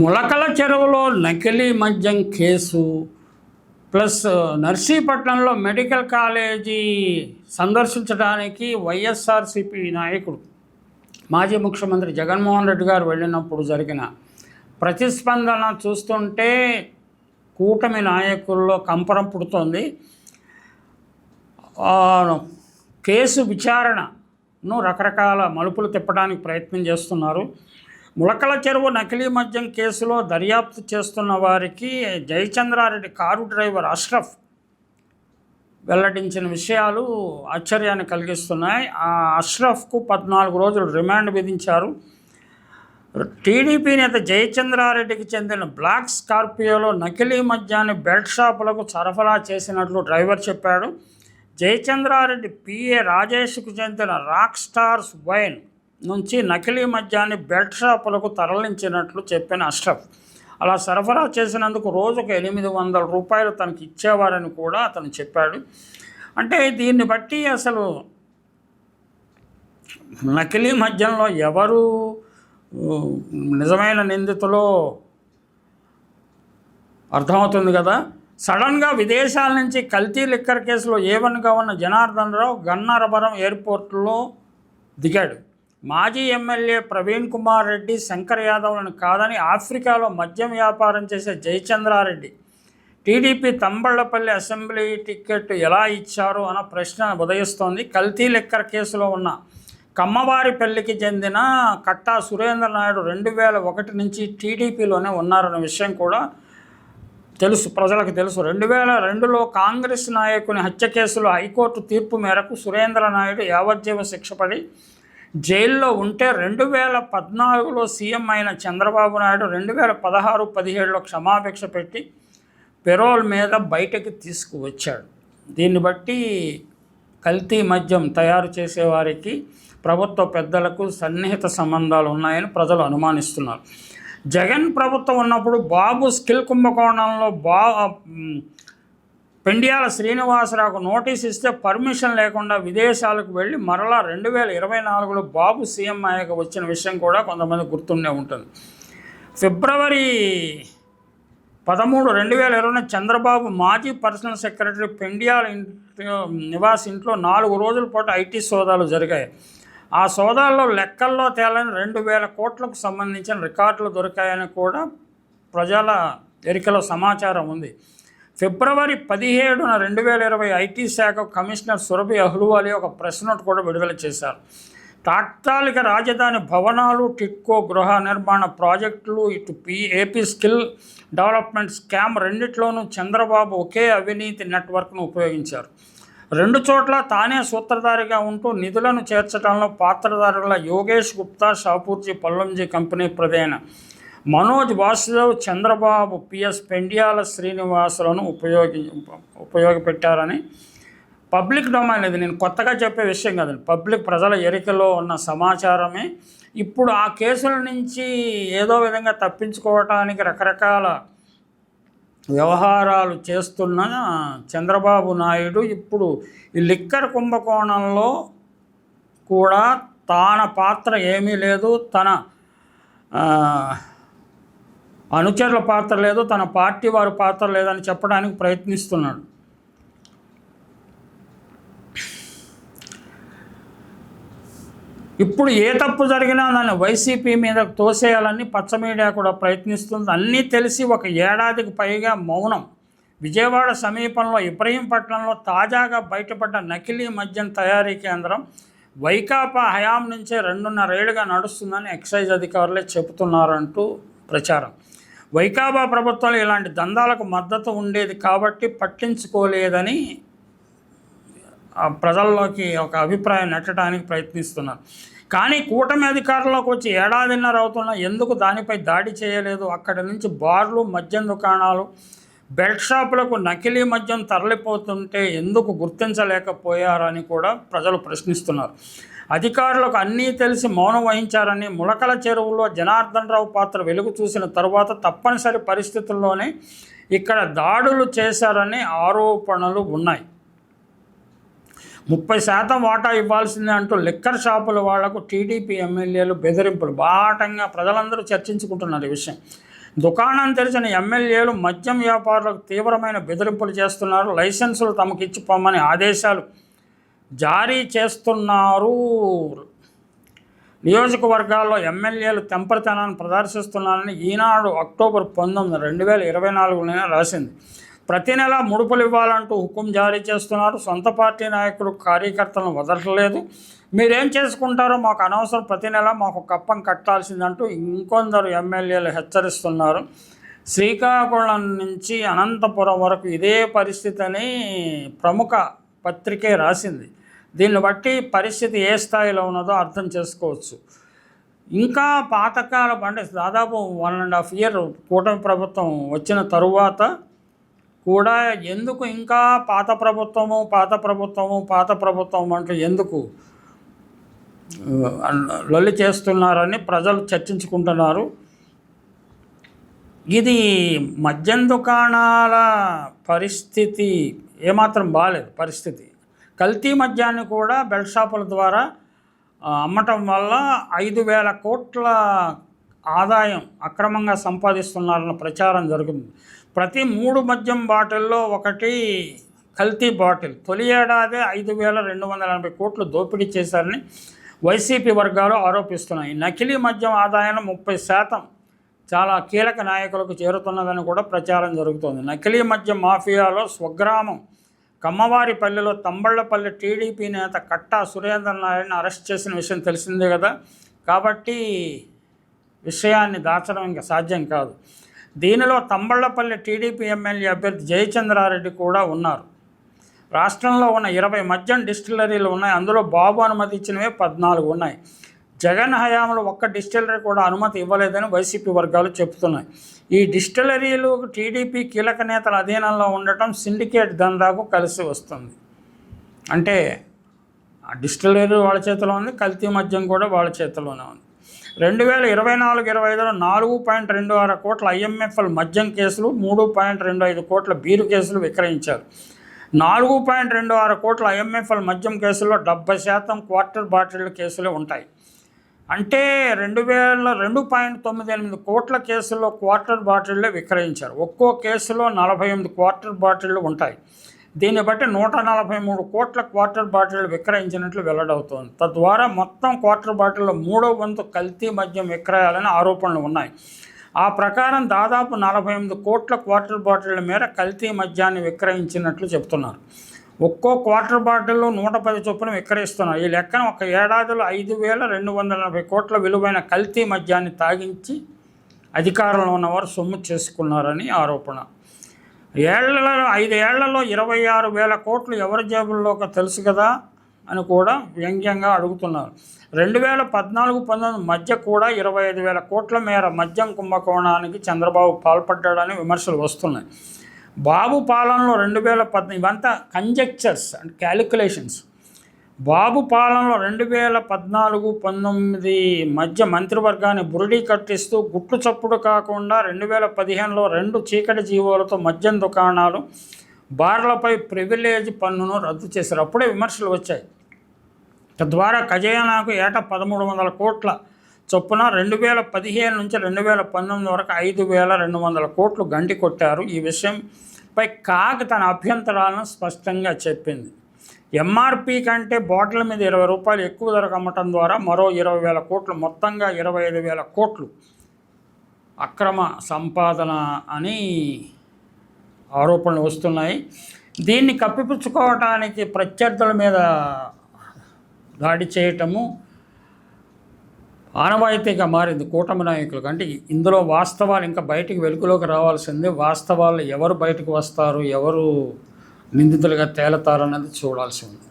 ములకల చెరువులో నకిలీ మద్యం కేసు ప్లస్ నర్సీపట్నంలో మెడికల్ కాలేజీ సందర్శించడానికి వైఎస్ఆర్సిపి నాయకుడు. మాజీ ముఖ్యమంత్రి జగన్మోహన్ రెడ్డి గారు వెళ్ళినప్పుడు జరిగిన ప్రతిస్పందన చూస్తుంటే కూటమి నాయకుల్లో కంపరం పుడుతోంది. కేసు విచారణను రకరకాల మలుపులు తిప్పడానికి ప్రయత్నం చేస్తున్నారు. ములకల చెరువు నకిలీ మద్యం కేసులో దర్యాప్తు చేస్తున్న వారికి జయచంద్రారెడ్డి కారు డ్రైవర్ అష్రఫ్ వెల్లడించిన విషయాలు ఆశ్చర్యాన్ని కలిగిస్తున్నాయి. ఆ అష్రఫ్కు పద్నాలుగు రోజులు రిమాండ్ విధించారు. టీడీపీ నేత జయచంద్రారెడ్డికి చెందిన బ్లాక్ స్కార్పియోలో నకిలీ మద్యాన్ని బెల్ట్ షాపులకు సరఫరా చేసినట్లు డ్రైవర్ చెప్పాడు. జయచంద్రారెడ్డి పిఏ రాజేష్కు చెందిన రాక్ స్టార్స్ వైన్ నుంచి నకిలీ మద్యాన్ని బెల్ట్ షాపులకు తరలించినట్లు చెప్పిన అష్రఫ్. అలా సరఫరా చేసినందుకు రోజుకు ఎనిమిది వందల రూపాయలు తనకి ఇచ్చేవారని కూడా అతను చెప్పాడు. అంటే దీన్ని బట్టి అసలు నకిలీ మద్యంలో ఎవరు నిజమైన నిందితులో అర్థమవుతుంది కదా? సడన్గా విదేశాల నుంచి కల్తీ లిక్కర్ కేసులో ఏవన్గా ఉన్న జనార్దన్ రావు గన్నారవరం ఎయిర్పోర్ట్లో దిగాడు. మాజీ ఎమ్మెల్యే ప్రవీణ్ కుమార్ రెడ్డి శంకర్ యాదవ్లను కాదని ఆఫ్రికాలో మద్యం వ్యాపారం చేసే జయచంద్రారెడ్డి. టీడీపీ తంబళ్ళపల్లి అసెంబ్లీ టికెట్ ఎలా ఇచ్చారు అన్న ప్రశ్న ఉదయిస్తోంది. కల్తీ లిక్కర్ కేసులో ఉన్న కమ్మవారిపల్లికి చెందిన కట్టా సురేంద్ర నాయుడు రెండు వేల ఒకటి నుంచి టీడీపీలోనే ఉన్నారన్న విషయం కూడా తెలుసు ప్రజలకు తెలుసు. రెండు వేల రెండులో కాంగ్రెస్ నాయకుని హత్య కేసులో హైకోర్టు తీర్పు మేరకు సురేంద్ర నాయుడు యావజ్జీవ శిక్ష పడి జైల్లో ఉంటే రెండు వేల పద్నాలుగులో సీఎం అయిన చంద్రబాబు నాయుడు రెండు వేల పదహారు పదిహేడులో క్షమాభిక్ష పెట్టి పెరోల్ మీద బయటకు తీసుకువచ్చాడు. దీన్ని బట్టి కల్తీ మద్యం తయారు చేసేవారికి ప్రభుత్వ పెద్దలకు సన్నిహిత సంబంధాలు ఉన్నాయని ప్రజలు అనుమానిస్తున్నారు. జగన్ ప్రభుత్వం ఉన్నప్పుడు బాబు స్కిల్ కుంభకోణంలో బా పెండియాల శ్రీనివాసరావుకు నోటీస్ ఇస్తే పర్మిషన్ లేకుండా విదేశాలకు వెళ్ళి మరలా రెండు వేల ఇరవై నాలుగులో బాబు సీఎం అయ్యాక వచ్చిన విషయం కూడా కొంతమంది గుర్తుండే ఉంటుంది. ఫిబ్రవరి పదమూడు రెండు వేల ఇరవై చంద్రబాబు మాజీ పర్సనల్ సెక్రటరీ పెండియాల ఇంట్లో నివాస్ ఇంట్లో నాలుగు రోజుల పాటు ఐటీ సోదాలు జరిగాయి. ఆ సోదాల్లో లెక్కల్లో తేలని రెండు వేల కోట్లకు సంబంధించిన రికార్డులు దొరికాయని కూడా ప్రజల ఎరికలో సమాచారం ఉంది. ఫిబ్రవరి పదిహేడున రెండు వేల ఇరవై ఐటీ శాఖ కమిషనర్ సురభి అహ్లువాలి ఒక ప్రెస్ నోట్ కూడా విడుదల చేశారు. తాత్కాలిక రాజధాని భవనాలు టిట్కో గృహ నిర్మాణ ప్రాజెక్టులు ఇటు P AP skill development scam రెండిట్లోనూ చంద్రబాబు ఒకే అవినీతి నెట్వర్క్ను ఉపయోగించారు. రెండు చోట్ల తానే సూత్రధారిగా ఉంటూ నిధులను చేర్చడంలో పాత్రధారుల యోగేష్ గుప్తా షాపూర్జీ పల్లంజీ కంపెనీ ప్రధాన మనోజ్ వాసుదేవ్ చంద్రబాబు పిఎస్ పెండియాల శ్రీనివాసులను ఉపయోగి ఉపయోగపెట్టారని పబ్లిక్ డొమైన్ ఇది. నేను కొత్తగా చెప్పే విషయం కాదండి. పబ్లిక్ ప్రజల ఎరికలో ఉన్న సమాచారమే. ఇప్పుడు ఆ కేసుల నుంచి ఏదో విధంగా తప్పించుకోవటానికి రకరకాల వ్యవహారాలు చేస్తున్న చంద్రబాబు నాయుడు ఇప్పుడు ఈ లిక్కర్ కుంభకోణంలో కూడా తన పాత్ర ఏమీ లేదు. తన అనుచరుల పాత్ర లేదు తన పార్టీ వారి పాత్ర లేదని చెప్పడానికి ప్రయత్నిస్తున్నాడు. ఇప్పుడు ఏ తప్పు జరిగినా దాన్ని వైసీపీ మీద తోసేయాలని పచ్చ మీడియా కూడా ప్రయత్నిస్తుంది. అన్నీ తెలిసి ఒక ఏడాదికి పైగా మౌనం. విజయవాడ సమీపంలో ఇబ్రహీంపట్నంలో తాజాగా బయటపడ్డ నకిలీ మద్యం తయారీ కేంద్రం వైకాపా హయాం నుంచే రెండున్నరేళ్ళుగా నడుస్తుందని ఎక్సైజ్ అధికారులే చెబుతున్నారంటూ ప్రచారం. వైకాబా ప్రభుత్వంలో ఇలాంటి దందాలకు మద్దతు ఉండేది కాబట్టి పట్టించుకోలేదని ప్రజల్లోకి ఒక అభిప్రాయం నెట్టడానికి ప్రయత్నిస్తున్నారు. కానీ కూటమి అధికారంలోకి వచ్చి ఏడాదిన్నర అవుతున్నా ఎందుకు దానిపై దాడి చేయలేదు? అక్కడి నుంచి బార్లు మద్యం దుకాణాలు బెల్ట్ షాపులకు నకిలీ మద్యం తరలిపోతుంటే ఎందుకు గుర్తించలేకపోయారని కూడా ప్రజలు ప్రశ్నిస్తున్నారు. అధికారులకు అన్నీ తెలిసి మౌనం వహించారని ములకల చెరువులో జనార్దన్ రావు పాత్ర వెలుగు చూసిన తర్వాత తప్పనిసరి పరిస్థితుల్లోనే ఇక్కడ దాడులు చేశారని ఆరోపణలు ఉన్నాయి. ముప్పై శాతం వాటా ఇవ్వాల్సిందే అంటూ లిక్కర్ షాపుల వాళ్ళకు టీడీపీ ఎమ్మెల్యేలు బెదిరింపులు బాటంగా ప్రజలందరూ చర్చించుకుంటున్నారు ఈ విషయం. దుకాణం తెరిచిన ఎమ్మెల్యేలు మద్యం వ్యాపారులకు తీవ్రమైన బెదిరింపులు చేస్తున్నారు. లైసెన్సులు తమకు ఆదేశాలు జారీ చేస్తున్నారు. నియోజకవర్గాల్లో ఎమ్మెల్యేలు తెంపరితనాన్ని ప్రదర్శిస్తున్నారని ఈనాడు అక్టోబర్ పంతొమ్మిది రెండు వేల ఇరవై నాలుగున రాసింది. ప్రతి నెల ముడుపులు ఇవ్వాలంటూ హుకుం జారీ చేస్తున్నారు. సొంత పార్టీ నాయకులు కార్యకర్తలను వదలట్లేదు. మీరేం చేసుకుంటారో మాకు అనవసరం. ప్రతి నెల మాకు కప్పం కట్టాల్సిందంటూ ఇంకొందరు ఎమ్మెల్యేలు హెచ్చరిస్తున్నారు. శ్రీకాకుళం నుంచి అనంతపురం వరకు ఇదే పరిస్థితి అని ప్రముఖ పత్రికే రాసింది. దీన్ని బట్టి పరిస్థితి ఏ స్థాయిలో ఉన్నదో అర్థం చేసుకోవచ్చు. ఇంకా పాతకాల అంటే దాదాపు వన్ అండ్ హాఫ్ ఇయర్ కూటమి ప్రభుత్వం వచ్చిన తరువాత కూడా ఎందుకు ఇంకా పాత ప్రభుత్వము పాత ప్రభుత్వము పాత ప్రభుత్వం అంటూ ఎందుకు లొల్లి చేస్తున్నారని ప్రజలు చర్చించుకుంటున్నారు. ఇది మద్యం దుకాణాల పరిస్థితి ఏమాత్రం బాగాలేదు పరిస్థితి. కల్తీ మద్యాన్ని కూడా బెల్ట్ షాపుల ద్వారా అమ్మటం వల్ల ఐదు వేల కోట్ల ఆదాయం అక్రమంగా సంపాదిస్తున్నారన్న ప్రచారం జరుగుతుంది. ప్రతి మూడు మద్యం బాటిల్లో ఒకటి కల్తీ బాటిల్. తొలి ఏడాదే ఐదు వేల రెండు వందల ఎనభై కోట్లు దోపిడీ చేశారని వైసీపీ వర్గాలు ఆరోపిస్తున్నాయి. నకిలీ మద్యం ఆదాయం ముప్పై శాతం చాలా కీలక నాయకులకు చేరుతున్నదని కూడా ప్రచారం జరుగుతోంది. నకిలీ మధ్య మాఫియాలో స్వగ్రామం కమ్మవారిపల్లిలో తంబళ్ళపల్లి టీడీపీ నేత కట్టా సురేందర్ నాయుడిని అరెస్ట్ చేసిన విషయం తెలిసిందే కదా. కాబట్టి విషయాన్ని దాచడం ఇంకా సాధ్యం కాదు. దీనిలో తంబళ్ళపల్లి టీడీపీ ఎమ్మెల్యే అభ్యర్థి జయచంద్రారెడ్డి కూడా ఉన్నారు. రాష్ట్రంలో ఉన్న ఇరవై మద్యం డిస్టిలరీలు ఉన్నాయి. అందులో బాబు అనుమతి ఇచ్చినవే పద్నాలుగు ఉన్నాయి. జగన్ హయాంలో ఒక్క డిస్టిలరీ కూడా అనుమతి ఇవ్వలేదని వైసీపీ వర్గాలు చెబుతున్నాయి. ఈ డిస్టిలరీలు టీడీపీ కీలక నేతల అధీనంలో ఉండటం సిండికేట్ దందాకు కలిసి వస్తుంది. అంటే ఆ డిస్టిలరీ వాళ్ళ చేతిలో ఉంది కల్తీ మద్యం కూడా వాళ్ళ చేతిలోనే ఉంది. రెండు వేల ఇరవై నాలుగు ఇరవై ఐదులో నాలుగు పాయింట్ రెండు ఆరు కోట్ల ఐఎంఎఫ్ఎల్ మద్యం కేసులు మూడు పాయింట్ రెండు ఐదు కోట్ల బీరు కేసులు విక్రయించారు. నాలుగు పాయింట్ రెండు ఆరు కోట్ల ఐఎంఎఫ్ఎల్ మద్యం కేసుల్లో డెబ్బై శాతం క్వార్టర్ బాటిల్ కేసులే ఉంటాయి. అంటే రెండు వేల రెండు పాయింట్ తొమ్మిది ఎనిమిది కోట్ల కేసుల్లో క్వార్టర్ బాటిళ్ళే విక్రయించారు. ఒక్కో కేసులో నలభై ఎనిమిది క్వార్టర్ బాటిళ్ళు ఉంటాయి. దీన్ని బట్టి నూట నలభై మూడు కోట్ల క్వార్టర్ బాటిల్ విక్రయించినట్లు వెల్లడవుతోంది. తద్వారా మొత్తం క్వార్టర్ బాటిల్లో మూడో వంతు కల్తీ మద్యం విక్రయాలని ఆరోపణలు ఉన్నాయి. ఆ ప్రకారం దాదాపు నలభై ఎనిమిది కోట్ల క్వార్టర్ బాటిళ్ళ మేర కల్తీ మద్యాన్ని విక్రయించినట్లు చెబుతున్నారు. ఒక్కో క్వార్టర్ బాటిల్లో నూట పది చొప్పున విక్రయిస్తున్నారు ఈ లెక్కన ఒక ఏడాదిలో ఐదు వేల రెండు వందల నలభై కోట్ల విలువైన కల్తీ మద్యాన్ని తాగించి అధికారంలో ఉన్నవారు సొమ్ము చేసుకున్నారని ఆరోపణ. ఏళ్ళలో ఐదేళ్ళలో ఇరవై ఆరు వేల కోట్లు ఎవరి జేబుల్లోకి తెలుసు కదా అని కూడా వ్యంగ్యంగా అడుగుతున్నారు. రెండు వేల పద్నాలుగు పంతొమ్మిది మధ్య కూడా ఇరవై ఐదు వేల కోట్ల మేర మద్యం కుంభకోణానికి చంద్రబాబు పాల్పడ్డాడని విమర్శలు వస్తున్నాయి. బాబు పాలనలో రెండు వేల పద్నాలుగు ఇవంతా కంజెక్చర్స్ అండ్ క్యాలిక్యులేషన్స్ బాబు పాలనలో రెండు వేల పద్నాలుగు పంతొమ్మిది మధ్య మంత్రివర్గాన్ని బురిడీ కట్టిస్తూ గుట్లు చప్పుడు కాకుండా రెండు వేల పదిహేనులో రెండు చీకటి జీవోలతో మద్యం దుకాణాలు బార్లపై ప్రివిలేజ్ పన్నును రద్దు చేశారు. అప్పుడే విమర్శలు వచ్చాయి. తద్వారా ఖజానాకు ఏటా పదమూడు వందల కోట్ల చొప్పున రెండు వేల పదిహేను నుంచి రెండు వేల పంతొమ్మిది వరకు ఐదు వేల రెండు వందల కోట్లు గండి కొట్టారు. ఈ విషయంపై కాగ్ తన అభ్యంతరాలను స్పష్టంగా చెప్పింది. ఎంఆర్పి కంటే బాటిల్ మీద ఇరవై రూపాయలు ఎక్కువ ధరకు అమ్మటం ద్వారా మరో ఇరవై వేల కోట్లు మొత్తంగా ఇరవై ఐదు వేల కోట్లు అక్రమ సంపాదన అని ఆరోపణలు వస్తున్నాయి. దీన్ని కప్పిపుచ్చుకోవటానికి ప్రత్యర్థుల మీద దాడి చేయటము ఆనవాయితీగా మారింది కూటమి నాయకులకు అంటే ఇందులో వాస్తవాలు ఇంకా బయటికి వెలుగులోకి రావాల్సింది వాస్తవాలు ఎవరు బయటకు వస్తారు ఎవరు నిందితులుగా తేలతారు అన్నది చూడాల్సి ఉంది